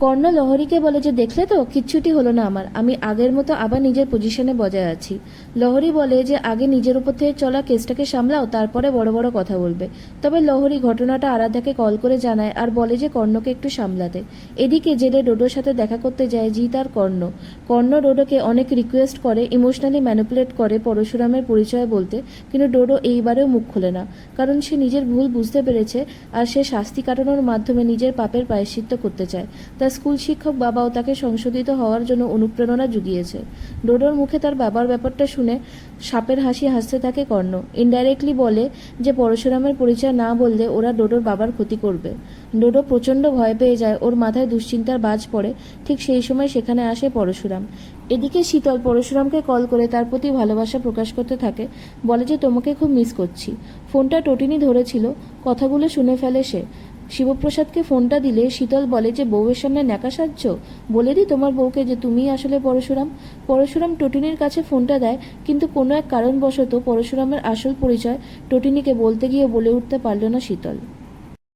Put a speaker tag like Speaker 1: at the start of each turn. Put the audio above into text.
Speaker 1: কর্ণ লহরীকে বলে যে, দেখলে তো, কিচ্ছুটি হলো না আমার। আমি আগের মতো আবার নিজের পজিশনে বজায় আছি। লহরী বলে যে, আগে নিজের উপর থেকে চলা কেসটাকে সামলাও, তারপরে বড় বড় কথা বলবে। তবে লহরী ঘটনাটা আরাধ্যাকে কল করে জানায় আর বলে যে, কর্ণকে একটু সামলাতে। এদিকে জেলে ডোডোর সাথে দেখা করতে যায় জিৎ আর কর্ণ। কর্ণ ডোডোকে অনেক রিকোয়েস্ট করে ইমোশনালি ম্যানিপুলেট করে পরশুরামের পরিচয় বলতে, কিন্তু ডোডো এইবারেও মুখ খোলে না। কারণ সে নিজের ভুল বুঝতে পেরেছে আর সে শাস্তি কাটানোর মাধ্যমে নিজের পাপের প্রায়শ্চিত্ত করতে চায়। তার স্কুল শিক্ষক বাবাও তাকে সংশোধিত হওয়ার জন্য অনুপ্রেরণা জুগিয়েছে। ডোডোর মুখে তার বাবার ব্যাপারটা শুনে সাপের হাসি হাসতে থাকে কর্ণ। ইনডাইরেক্টলি বলে যে পরশুরামের পরিচয় না বললে ওরা ডোডোর বাবার ক্ষতি করবে। ডোডো প্রচণ্ড ভয় পেয়ে যায়, ওর মাথায় দুশ্চিন্তার বাজ পড়ে, ঠিক সেই সময় সেখানে আসে পরশুরাম। এদিকে শীতল পরশুরামকে কল করে তার প্রতি ভালোবাসা প্রকাশ করতে থাকে, বলে যে, তোমাকে খুব মিস করছি। ফোনটা টটিনি ধরেছিল, কথাগুলো শুনে ফেলে সে। শিবপ্রসাদকে ফোনটা দিলে শীতল বলে যে, বউয়ের সামনে ন্যাকা সাজছ? বলে দি তোমার বউকে যে তুমি আসলে পরশুরাম। পরশুরাম টটিনির কাছে ফোনটা দেয়, কিন্তু কোনো এক কারণবশত পরশুরামের আসল পরিচয় টটিনিকে বলতে গিয়ে বলে উঠতে পারল না শীতল।